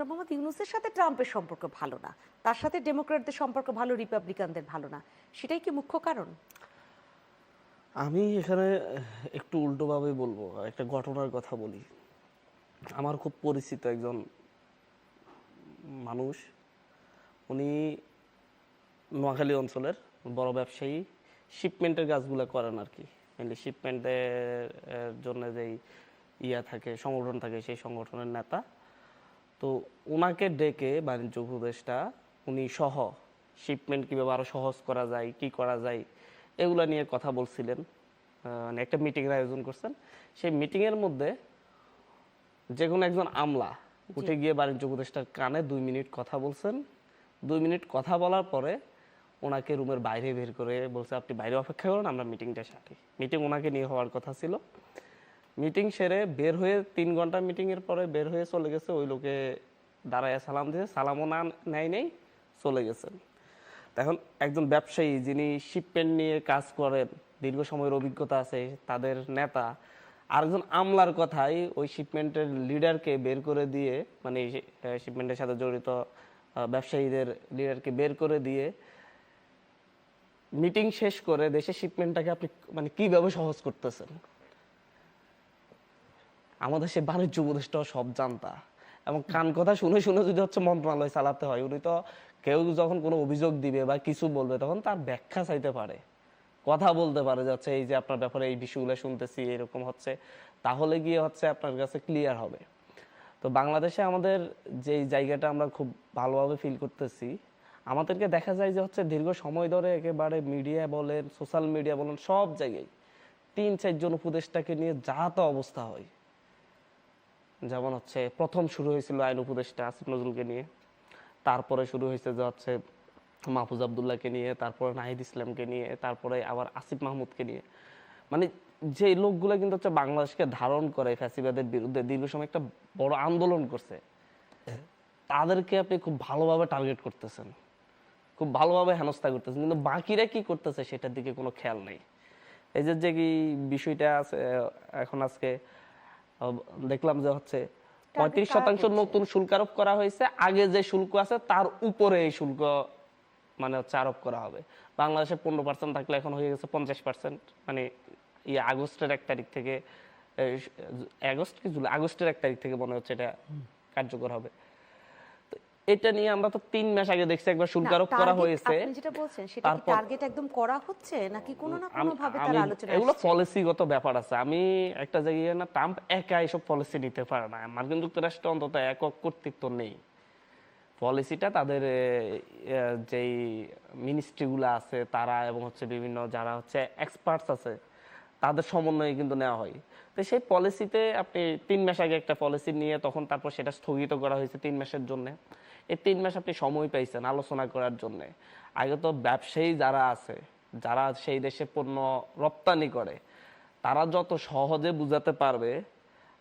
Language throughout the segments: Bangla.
ডক্টর মোহাম্মদ ইউনুসের সাথে ট্রাম্পের সম্পর্ক ভালো না। তার সাথে ডেমোক্রেটদের সম্পর্ক ভালো, রিপাবলিকানদের ভালো না। সেটাই কি মুখ্য কারণ? আমি এখানে একটু উল্টোভাবে বলব, একটা ঘটনার কথা বলি। আমার খুব পরিচিত একজন মানুষ। উনি নোয়াখালী অঞ্চলের বড় ব্যবসায়ী। শিপমেন্টের কাজগুলো করেন আর কি। মেনলি শিপমেন্টের জন্য যেই ইয়া থাকে, সংগঠন থাকে, সেই সংগঠনের নেতা। তো ওনাকে ডেকে বাণিজ্য উপদেষ্টা উনি সহ শিপমেন্ট কীভাবে আরও সহজ করা যায় কি করা যায় এগুলো নিয়ে কথা বলছিলেন। মানে একটা মিটিংয়ের আয়োজন করছেন। সেই মিটিংয়ের মধ্যে যে কোনো একজন আমলা উঠে গিয়ে বাণিজ্য উপদেষ্টার কানে দুই মিনিট কথা বলছেন। দুই মিনিট কথা বলার পরে ওনাকে রুমের বাইরে বের করে বলছে আপনি বাইরে অপেক্ষা করুন আমরা মিটিংটা সারি। মিটিং ওনাকে নিয়ে হওয়ার কথা ছিল। মিটিং সেরে বের হয়ে তিন ঘণ্টা মিটিংয়ের পরে বের হয়ে চলে গেছে ওই লোকে দাঁড়ায় সালাম দিয়েছে সালামও না নেয় নেই, চলে গেছেন এখন একজন ব্যবসায়ী যিনি শিপমেন্ট নিয়ে কাজ করেন, দীর্ঘ সময়ের অভিজ্ঞতা আছে, তাদের নেতা, আরেকজন আমলার কথাই ওই শিপমেন্টের লিডারকে বের করে দিয়ে মানে শিপমেন্টের সাথে জড়িত ব্যবসায়ীদের লিডারকে বের করে দিয়ে মিটিং শেষ করে দেশের শিপমেন্টটাকে আপনি মানে কীভাবে সহজ করতেছেন? আমাদের সে বাণিজ্য উপদেষ্টাও সব জানতা। এবং কান কথা শুনে শুনে যদি হচ্ছে মন্ত্রণালয় চালাতে হয়, উনি তো কেউ যখন কোনো অভিযোগ দিবে বা কিছু বলবে, তখন তার ব্যাখ্যা চাইতে পারে। কথা বলতে পারে যে হচ্ছে এই যে আপনার ব্যাপারে এই বিষয়গুলো শুনতেছি, এরকম হচ্ছে। তাহলে গিয়ে হচ্ছে আপনার কাছে ক্লিয়ার হবে। তো বাংলাদেশে আমাদের যে জায়গাটা আমরা খুব ভালোভাবে ফিল করতেছি, আমাদেরকে দেখা যায় যে হচ্ছে দীর্ঘ সময় ধরে একেবারে মিডিয়া বলেন সোশ্যাল মিডিয়া বলেন, সব জায়গায় তিন চারজন উপদেষ্টাকে নিয়ে যা তো অবস্থা হয়। যেমন হচ্ছে প্রথম শুরু হয়েছিল আইন উপদেষ্টা আসিফ নজরুলকে নিয়ে। তারপরে শুরু হয়েছে যে হচ্ছে মাহফুজ আবদুল্লাহকে নিয়ে, তারপরে নাহিদ ইসলামকে নিয়ে, তারপরে আবার আসিফ মাহমুদকে নিয়ে। মানে যে লোকগুলো কিন্তু হচ্ছে বাংলাদেশকে ধারণ করে ফ্যাসিবাদের বিরুদ্ধে দীর্ঘ সময় একটা বড় আন্দোলন করছে, তাদেরকে আপনি খুব ভালোভাবে টার্গেট করতেছেন, খুব ভালোভাবে হেনস্থা করতেছেন, কিন্তু বাকিরা কি করতেছে সেটার দিকে কোনো খেয়াল নেই। এই যে কি বিষয়টা আছে, এখন আজকে দেখলাম যে হচ্ছে পঁয়ত্রিশ শতাংশ নতুন শুল্ক আরোপ করা হয়েছে। আগে যে শুল্ক আছে তার উপরে এই শুল্ক মানে হচ্ছে আরোপ করা হবে। বাংলাদেশে পনেরো পার্সেন্ট থাকলে এখন হয়ে গেছে পঞ্চাশ পার্সেন্ট মানে ইয়ে আগস্টের এক তারিখ থেকে আগস্ট কি জুলাই? আগস্টের এক তারিখ থেকে মনে হচ্ছে এটা কার্যকর হবে। এটা নিয়ে আমরা তো তিন মাস আগে দেখছি একবার শুল্ক আরোপ করা হয়েছে। আপনি যেটা বলছেন সেটা কি টার্গেট একদম করা হচ্ছে নাকি কোনো না কোনো ভাবে তার আলোচনা এগুলো পলিসিগত ব্যাপার আছে। আমি একটা জায়গায় না ট্রাম্প একা এসব পলিসি নিতে পারে না। মার্কিন যুক্তরাষ্ট্র অন্তত একক কর্তৃত্ব নেই। পলিসিটা তাদের যেই মিনিস্ট্রিগুলো আছে তারা এবং হচ্ছে বিভিন্ন যারা হচ্ছে এক্সপার্টস আছে তাদের সমন্বয়ে কিন্তু নেওয়া হয়। তো সেই পলিসিতে আপনি তিন মাস আগে একটা পলিসি নিয়ে তখন তারপর সেটা স্থগিত করা হয়েছে তিন মাসের জন্য। এই তিন মাস আপনি সময় পাইছেন আলোচনা করার জন্য। আগে তো ব্যবসায়ী যারা আছে, যারা সেই দেশে পণ্য রপ্তানি করে, তারা যত সহজে বুঝাতে পারবে,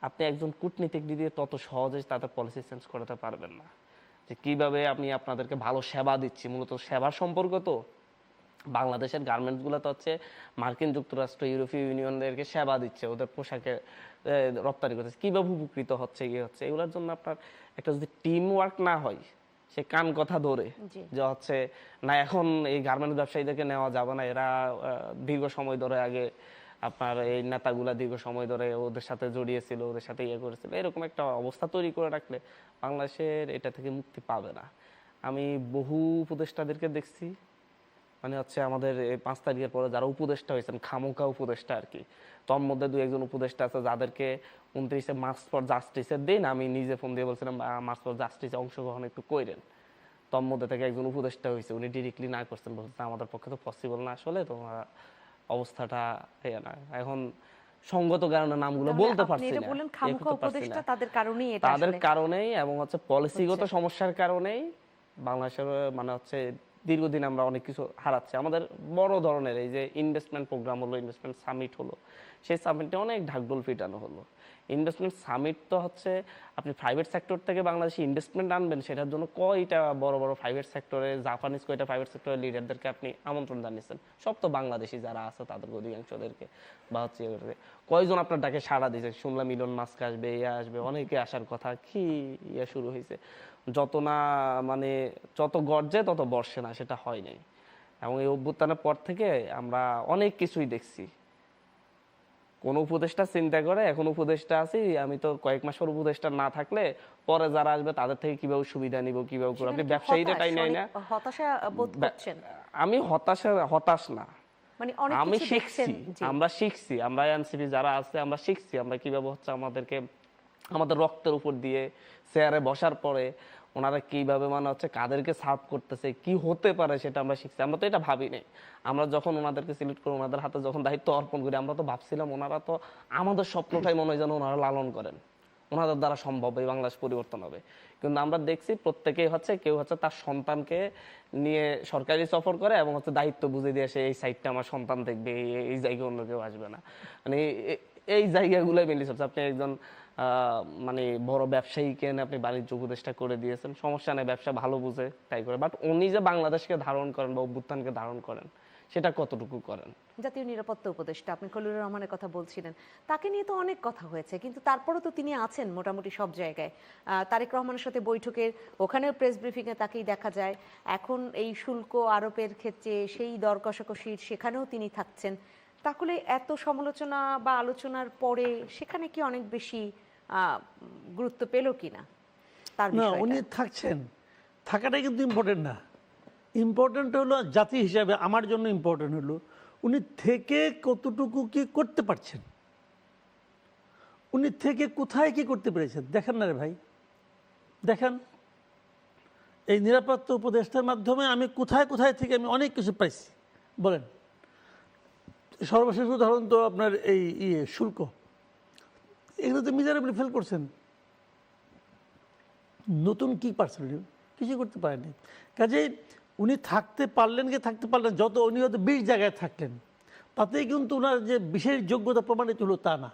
আপনি একজন কূটনীতিক দিয়ে তত সহজে তাদের পলিসি চেঞ্জ করাতে পারবেন না। যে কীভাবে আমি আপনাদেরকে ভালো সেবা দিচ্ছি, মূলত সেবার সম্পর্ক তো। বাংলাদেশের গার্মেন্টসগুলো তো হচ্ছে মার্কিন যুক্তরাষ্ট্র, ইউরোপীয় ইউনিয়নদেরকে সেবা দিচ্ছে, ওদের পোশাকে রপ্তানি করতেছে। কীভাবে উপকৃত হচ্ছে ইয়ে হচ্ছে। এগুলোর জন্য আপনার একটা যদি টিম ওয়ার্ক না হয় সে কান কথা ধরে। যে হচ্ছে না এখন এই গার্মেন্টস ব্যবসায়ীদেরকে নেওয়া যাবে না। এরা দীর্ঘ সময় ধরে আগে আপনার এই নেতাগুলা দীর্ঘ সময় ধরে ওদের সাথে জড়িয়েছিল ওদের সাথে ইয়ে করেছিল। এরকম একটা অবস্থা তৈরি করে রাখলে বাংলাদেশের এটা থেকে মুক্তি পাবে না। আমি বহু উপদেষ্টাদেরকে দেখছি মানে হচ্ছে আমাদের এই পাঁচ তারিখের পরে যারা উপদেষ্টা হয়েছেন খামোকা উপদেষ্টা আর কি। তোর মধ্যে দু একজন উপদেষ্টা আছে যাদেরকে উনত্রিশে মার্চ ফর জাস্টিসের দিন আমি নিজে ফোন দিয়ে বলছিলাম মার্চ ফর জাস্টিসে অংশগ্রহণ একটু কইরেন। তোর মধ্যে থেকে একজন উপদেষ্টা হয়েছে উনি ডিরেক্টলি না করছেন। বলছেন আমাদের পক্ষে তো পসিবল না আসলে তোমার অবস্থাটা না। এখন সঙ্গত কারণে নামগুলো বলতে পারছি না উপদেষ্টা তাদের কারণেই এটা তাদের কারণেই এবং হচ্ছে পলিসিগত সমস্যার কারণেই বাংলাদেশের মানে হচ্ছে দীর্ঘদিন আমরা অনেক কিছু হারাচ্ছি। আমাদের বড় ধরনের এই যে ইনভেস্টমেন্ট প্রোগ্রাম হলো ইনভেস্টমেন্ট সামিট হলো, সেই সামিটে অনেক ঢাকঢোল ফিটানো হলো। ইনভেস্টমেন্ট সামিট তো হচ্ছে আপনি প্রাইভেট সেক্টর থেকে বাংলাদেশে ইনভেস্টমেন্ট আনবেন, সেটার জন্য কয়টা বড় বড় প্রাইভেট সেক্টরে জাপানিজ কয়টা প্রাইভেট সেক্টরের লিডারদেরকে আপনি আমন্ত্রণ জানিয়েছেন? সব তো বাংলাদেশি যারা আছে তাদের অধিকাংশদেরকে বা হচ্ছে কয়জন আপনার ডাকে সাড়া দিয়েছে শুনলাম মিলন মাস্ক আসবে ইয়ে আসবে, অনেকে আসার কথা, কি ইয়ে শুরু হয়েছে যত না মানে যত গর্জে তত বর্ষে না সেটা হয় নাই। এবং এই অভ্যুত্থানের পর থেকে আমরা অনেক কিছুই দেখছি। কোন উপদেশটা চিন্তা করে এখন উপদেশটা আছি আমি তো কয়েক মাস পর উপদেশটা না থাকলে পরে যারা আসবে তাদের থেকে কীভাবে সুবিধা নিব কীভাবে করব? আপনি ব্যবসায়ীরা তাই নাই না? হতাশা বোধ করছেন? আমি হতাশা হতাশ না। মানে অনেক আমি শিখছি আমরা শিখছি আমরা এনসিপি যারা আছে আমরা শিখছি আমরা কীভাবে হচ্ছে আমাদেরকে আমাদের রক্তের উপর দিয়ে চেয়ারে বসার পরে ওনারা কীভাবে মানে হচ্ছে কাদেরকে সার্ভ করতেছে, কি হতে পারে সেটা আমরা শিখছি। আমরা তো এটা ভাবি নাই। আমরা যখন ওনাদেরকে সিলেক্ট করি, ওনাদের হাতে যখন দায়িত্ব অর্পণ করি, আমরা তো ভাবছিলাম ওনারা তো আমাদের স্বপ্নটাই মনে হয় যেন ওনারা লালন করেন। ওনাদের দ্বারা সম্ভব এই বাংলাদেশ পরিবর্তন হবে। কিন্তু আমরা দেখছি প্রত্যেকেই হচ্ছে কেউ হচ্ছে তার সন্তানকে নিয়ে সরকারি সফর করে এবং হচ্ছে দায়িত্ব বুঝে দিয়ে সে এই সাইডটা আমার সন্তান দেখবে, এই- জায়গায় অন্য কেউ আসবে না। মানে এই জায়গাগুলোই মেনলি সবচেয়ে আপনি একজন মানে বড় ব্যবসায়ীকে আপনি বাণিজ্য উপদেষ্টা করে দিয়েছেন। সমস্যা নেই, ব্যবসা ভালো বুঝে তাই করে। বাট উনি যে বাংলাদেশকে ধারণ করেন বা অভ্যুত্থানকে ধারণ করেন, সেটা কতটুকু করেন? জাতীয় নিরাপত্তা উপদেষ্টা, আপনি খলিলুর রহমানের কথা বলছিলেন। তাকে নিয়ে তো অনেক কথা হয়েছে, কিন্তু তারপরও তো তিনি আছেন মোটামুটি সব জায়গায়। তারেক রহমানের সাথে বৈঠকের, ওখানেও প্রেস ব্রিফিংয়ে তাকেই দেখা যায়। এখন এই শুল্ক আরোপের ক্ষেত্রে, সেই দর কষাকষির, সেখানেও তিনি থাকছেন। তাহলে এত সমালোচনা বা আলোচনার পরে সেখানে কি অনেক বেশি গুরুত্ব পেল কিনা তার না উনি থাকছেন। থাকাটাই কিন্তু ইম্পর্টেন্ট না। ইম্পর্টেন্ট হলো জাতি হিসাবে আমার জন্য ইম্পর্টেন্ট হলো উনি থেকে কতটুকু কি করতে পারছেন? উনি থেকে কোথায় কি করতে পেরেছেন? দেখেন না রে ভাই। দেখেন। এই নিরাপত্তা উপদেষ্টার মাধ্যমে আমি কোথায় কোথায় থেকে আমি অনেক কিছু পাইছি। বলেন। সর্বশেষ উদাহরণ তো আপনার এই ইয়ে শুল্ক। এগুলো তো মিজারেবলি ফেল করছেন। নতুন কি পারছেন উনি? কিছু করতে পারেননি কাজে উনি থাকতে পারলেন কি থাকতে পারলেন যত উনি হয়তো বিশ জায়গায় থাকলেন, তাতেই কিন্তু ওনার যে বিশেষ যোগ্যতা প্রমাণিত হলো তা না।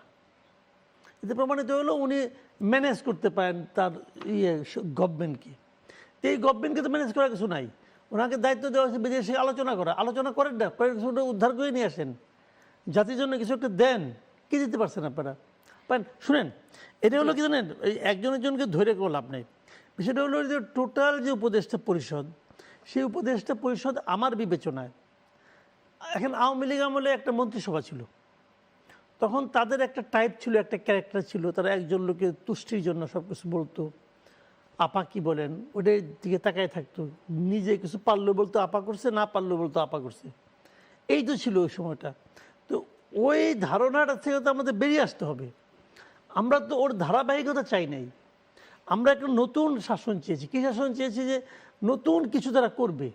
এতে প্রমাণিত হলো উনি ম্যানেজ করতে পারেন তার ইয়ে গভর্নমেন্টকে এই গভর্নমেন্টকে তো ম্যানেজ করার কিছু নাই। ওনাকে দায়িত্ব দেওয়া হয়েছে বিদেশে আলোচনা করা। আলোচনা করেন না কয়েক উদ্ধার করে নিয়ে আসেন। জাতির জন্য কিছু একটা দেন। কি দিতে পারছেন আপনারা? পান শুনেন এটা হলো কি জানেন? একজনের একজন একজনকে ধরে কোনো লাভ নেই। বিষয়টা হলো যে টোটাল যে উপদেষ্টা পরিষদ সেই উপদেষ্টা পরিষদ আমার বিবেচনায় এখন আওয়ামী লীগ আমলে একটা মন্ত্রিসভা ছিল। তখন তাদের একটা টাইপ ছিল একটা ক্যারেক্টার ছিল তারা একজন লোকের তুষ্টির জন্য সব কিছু বলতো। আপা কি বলেন? ওটার দিকে তাকায় থাকতো। নিজে কিছু পারল বলতো আপা করছে না পারল বলতো আপা করছে। এই তো ছিল ওই সময়টা। তো ওই ধারণাটা থেকে তো আমাদের বেরিয়ে আসতে হবে। আমরা তো ওর ধারাবাহিকতা চাই নাই। আমরা একটা নতুন শাসন চেয়েছি। কী শাসন চেয়েছি যে নতুন কিছু তারা করবে।